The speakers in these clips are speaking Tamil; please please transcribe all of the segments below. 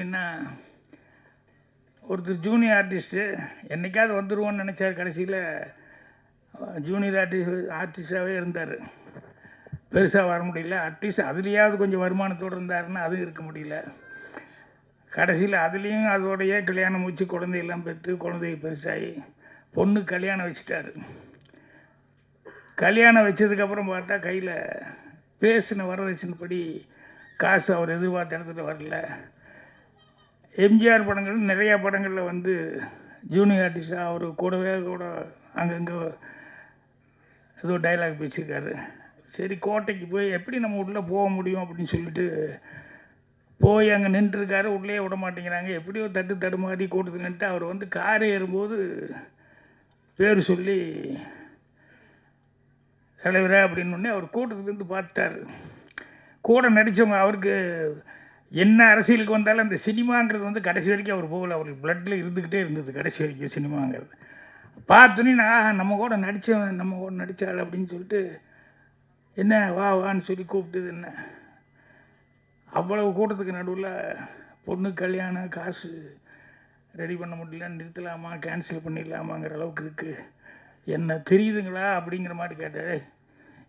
அப்படின்னா ஒருத்தர் ஜூனியர் ஆர்டிஸ்ட்டு என்னைக்காவது வந்துடுவோன்னு நினச்சார் கடைசியில் ஜூனியர் ஆர்டிஸ்ட் ஆர்டிஸ்டாகவே இருந்தார். பெருசாக வர முடியல. அட்லீஸ்ட் அதுலேயாவது கொஞ்சம் வருமானத்தோடு இருந்தாருன்னா அதுவும் இருக்க முடியல. கடைசியில் அதுலேயும் அதோடையே கல்யாணம் முடிச்சு குழந்தையெல்லாம் பெற்று குழந்தைய பெருசாகி பொண்ணு கல்யாணம் வச்சுட்டாரு. கல்யாணம் வச்சதுக்கப்புறம் பார்த்தா கையில் பேசின வரதட்சணைப்படி காசு அவர் எதிர்பார்த்த இடத்துல வரல. எம்ஜிஆர் படங்கள் நிறையா படங்களில் வந்து ஜூனியர் ஆர்டிஸ்டாக அவர் கூடவே கூட அங்கங்கே ஏதோ டைலாக் பேசியிருக்காரு. சரி கோட்டைக்கு போய் எப்படி நம்ம உள்ளே போக முடியும் அப்படின்னு சொல்லிட்டு போய் அங்கே நின்றுருக்காரு. உள்ளே விட மாட்டேங்கிறாங்க. எப்படியோ தட்டு தடுமாறி கூட்டத்தில் நின்று அவர் வந்து கார் ஏறும்போது பேர் சொல்லி தலைவரே அப்படின்னு உடனே அவர் கூட்டத்துலேருந்து பார்த்துட்டார். கூட நடித்தவங்க அவருக்கு என்ன அரசியலுக்கு வந்தாலும் அந்த சினிமாங்கிறது வந்து கடைசி வரைக்கும் அவர் போகல. அவருக்கு பிளட்டில் இருந்துக்கிட்டே இருந்தது கடைசி வரைக்கும் சினிமாங்கிறது. பார்த்தோன்னே நான் நம்ம கூட நடித்தவன் நம்ம கூட நடித்தாள் அப்படின்னு சொல்லிட்டு என்ன வா வான்னு சொல்லி கூப்பிட்டது என்ன? அவ்வளவு கூட்டத்துக்கு நடுவில் பொண்ணு கல்யாணம் காசு ரெடி பண்ண முடியல. நிறுத்தலாமா? கேன்சல் பண்ணிடலாமாங்கிற அளவுக்கு இருக்குது என்ன தெரியுதுங்களா? அப்படிங்கிற மாதிரி கேட்டார்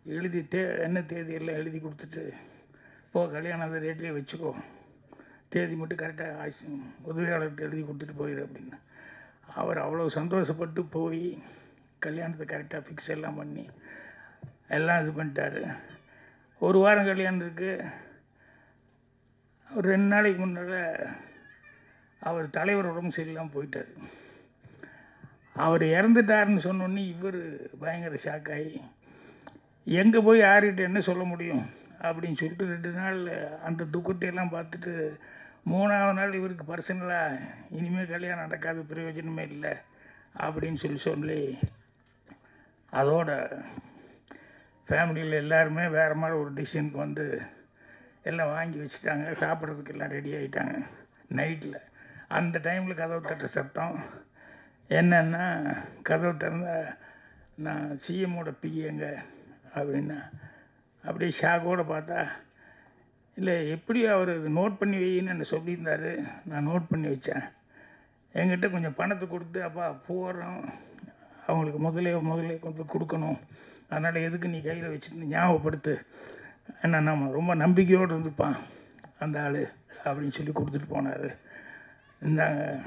எழுதி தே என்ன தேதி எல்லாம் எழுதி கொடுத்துட்டு போ கல்யாணம் அந்த ரேட்லேயே வச்சுக்கோ. தேதி மட்டும் கரெக்டாக ஆசி உதவியாளர்கிட்ட எழுதி கொடுத்துட்டு போயிடு அப்படின்னு. அவர் அவ்வளோ சந்தோஷப்பட்டு போய் கல்யாணத்தை கரெக்டாக ஃபிக்ஸ் எல்லாம் பண்ணி எல்லாம் இது பண்ணிட்டாரு. ஒரு வாரம் கல்யாணம் இருக்குது ஒரு ரெண்டு நாளைக்கு முன்னால் அவர் தலைவர் உடம்பு சரியில்லாமல் போயிட்டார். அவர் இறந்துட்டாருன்னு சொன்னோன்னே இவர் பயங்கர ஷாக் ஆகி எங்கே போய் யார்கிட்ட என்ன சொல்ல முடியும்? அப்படின்னு சொல்லிட்டு ரெண்டு நாள் அந்த துக்கத்தையெல்லாம் பார்த்துட்டு மூணாவது நாள் இவருக்கு பர்சனலாக இனிமேல் கல்யாணம் நடக்காது பிரயோஜனமே இல்லை அப்படின்னு சொல்லி சொல்லி அதோட ஃபேமிலியில் எல்லாருமே வேறு மாதிரி ஒரு டிசிஷனுக்கு வந்து எல்லாம் வாங்கி வச்சுட்டாங்க சாப்பிட்றதுக்கு எல்லாம் ரெடி ஆகிட்டாங்க நைட்டில் அந்த டைமில் கதவு தட்டுற சத்தம் என்னென்னா கதவு திறந்த நான் சிஎம்மோட பிஏங்க அப்படின்னா அப்படியே ஷாக்கோடு பார்த்தா இல்லை எப்படி அவர் நோட் பண்ணி வைன்னு என்ன சொல்லியிருந்தாரு? நான் நோட் பண்ணி வச்சேன். என்கிட்ட கொஞ்சம் பணத்தை கொடுத்து அப்பா போகிறோம் அவங்களுக்கு முதலே முதலே கொண்டு கொடுக்கணும். அதனால் எதுக்கு நீ கையில் வச்சுருந்து? ஞாபகப்படுத்து. ஏன்னா நம்ம ரொம்ப நம்பிக்கையோடு இருந்துப்பான் அந்த ஆள் அப்படின்னு சொல்லி கொடுத்துட்டு போனார். இந்தாங்க.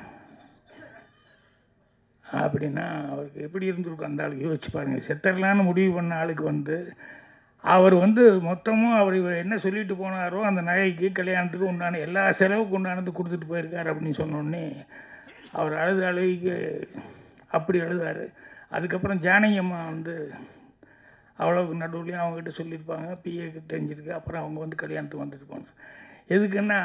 அப்படின்னா அவருக்கு எப்படி இருந்திருக்கும் அந்த ஆளுக்கு? யோசிச்சு பாருங்கள் செத்தரலான்னு முடிவு பண்ண ஆளுக்கு வந்து அவர் வந்து மொத்தமும் அவர் இவர் என்ன சொல்லிட்டு போனாரோ அந்த நகைக்கு கல்யாணத்துக்கு உண்டான எல்லா செலவுக்கு உண்டானது கொடுத்துட்டு போயிருக்கார் அப்படின்னு சொன்னோடனே அவர் அழுது அழுகைக்கு அப்படி அழுதார். அதுக்கப்புறம் ஜானகி அம்மா வந்து அவ்வளோக்கு நடுவுலையும் அவங்ககிட்ட சொல்லியிருப்பாங்க. பிஏக்கு தெரிஞ்சிருக்கு. அப்புறம் அவங்க வந்து கல்யாணத்துக்கு வந்துட்டு போனாங்க. எதுக்குன்னா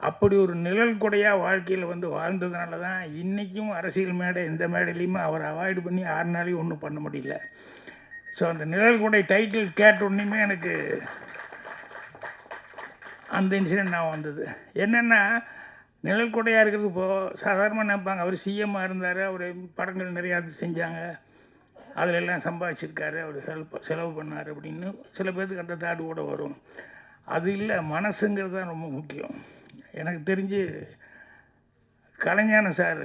அப்படி ஒரு நிழல் கொடையாக வாழ்க்கையில் வந்து வாழ்ந்ததுனால தான் இன்றைக்கும் அரசியல் மேடை எந்த மேடையிலையுமே அவர் அவாய்டு பண்ணி ஆறு நாளையும் ஒன்றும் பண்ண முடியல. ஸோ அந்த நிழல் கூட டைட்டில் கேட்ட உடனேயுமே எனக்கு அந்த இன்சிடென்ட் நான் வந்தது. என்னென்னா நிழல் கூடையாக இருக்கிறது இப்போது சாதாரணமாக நினைப்பாங்க. அவர் சிஎம்மாக இருந்தார் அவர் படங்கள் நிறையா செஞ்சாங்க. அதில் எல்லாம் சம்பாதிச்சிருக்காரு அவர் ஹெல்ப் செலவு பண்ணார் அப்படின்னு சில பேர்த்துக்கு அந்த தாடு கூட வரும். அது இல்லை மனசுங்கிறது தான் ரொம்ப முக்கியம். எனக்கு தெரிஞ்சு கலைஞான சார்